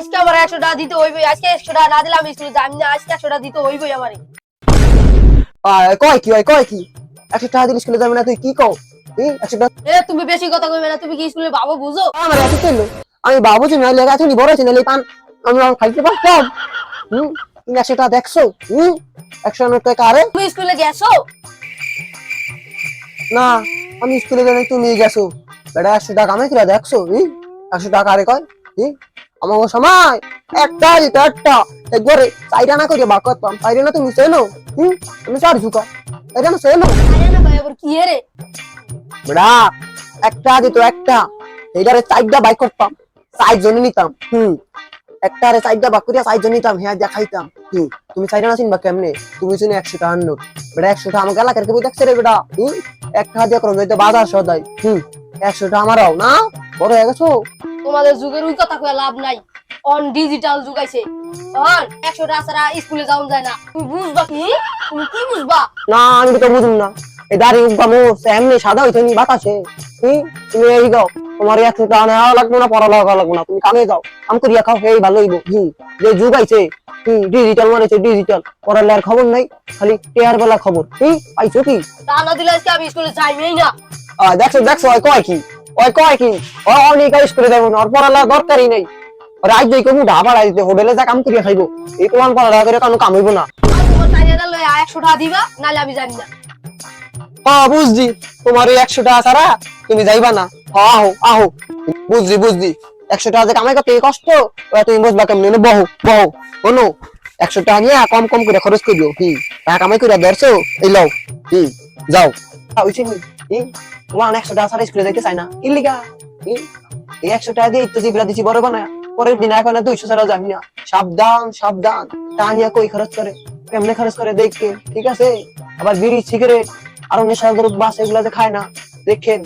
আজকে আমার একশো টাকা দিতে হইবই। আজকে একশো টাকা না দিলে আমি স্কুলে যাই না। আজকে একশো টাকা দিতে হইবই আমারে। কয় কি হয় কয় কি? একশো টাকা দিলে স্কুলে যাবে না তুই? কি কও? তুমি বেশি কথা কইবে না। তুমি কি স্কুলে বাবু বুঝো? আমার এত চলল আমি বাবুজি না লেগে আছি বড় আছি নাহলে পান আমি আর খাইতে পারতাম। হুম? তুমি একশো টাকা দেখছ? হুম? একশো টাকা আরে? তুমি স্কুলে গেছো? না আমি স্কুলে জানি তুমি গেছো। বেটা একশো টাকা আমি কিরা দেখছ? হুম? একশো টাকা আরে কয়? হুম? আমার সময়। একটা দিত একটা। একবারে চাইটা না করে বাক করতাম চাইটা না তুমি হুম? তুমি চার ঝুকা। চাইটা না কি রে? একটা দিত একটা। এইটারে বাইক করতাম চার জনে নিতাম। হুম? একটা রে বাক করিয়া চার জন নিতাম হ্যাঁ দেখাইতাম। হুম? তুমি চাইটা না চিনবা কেমনে? তুমি চিনি একশো টাকা নোট বেটা একশো টাকা আমাকে এলাকার কেউ দেখছে রে বেটা হুম? এক টাকা দিয়ে করো বাজার সদাই। হুম? একশো টাকা আমারও না? বড় হয়ে গেছো? তোমাদের যুগের ওই কথা কয়ে লাভ নাই। অন ডিজিটাল যুগ আইছে। অন একশো টাকা স্কুলে যাওয়া যায় না। তুমি বুঝবা কি? তুমি কি বুঝবা? না আমি তো বুঝুম না। এই দাড়ি উঠবামো এমনি সাদা হইতে নি বাতাসে। তুমি এই গাও তোমার একশো টাকা নেওয়া লাগবে না পড়া লাগা লাগবে না। তুমি কামে যাও। কাম করিয়া খাও এই ভালো হইব। হুম যে যুগ আইছে হুম ডিজিটাল মানেছে ডিজিটাল পড়ালেখার খবর নাই খালি টেয়ার বেলা খবর। হুম পাইছো কি? দিলে আজকে আমি স্কুলে যাইবেই না। দেখছ দেখছ কয় কি? ওই কয় কি? ও অনেক স্কুলে যাব না দরকারই নেই। রাত যাই কমু ঢাবা হোটেলে যা কাম করিয়া খাইবো। এই করে কাম না। হ্যাঁ বুঝছি। তোমার ওই একশো টাকা ছাড়া তুমি যাইবা না। হ্যাঁ, আহো আহো। বুঝছি বুঝছি। একশো টাকা যে কামাই করতে কষ্ট? তুমি বুঝবা কেমন বহো বহো। শোনো একশো টাকা নিয়ে কম কম করে খরচ করিও হুম টাকা কামাই করে ধরছো এই লও যাও। হইছে নি। তোমার একশো টাকা ছাড়া স্কুলে যাইতে চাই না। ইলিগা এই একশো টাকা দিয়ে একটু জিবরা দিছি, বড় বানায়। পরের দিন এখন দুইশো ছাড়া যাবি না। সাবধান সাবধান। টানিয়া নিয়ে কই খরচ করে? কেমনে খরচ করে দেখতে? ঠিক আছে? আবার বিড়ি, সিগারেট, আর অন্য সাধারণ বাস এগুলা যে খায় না, দেখেন।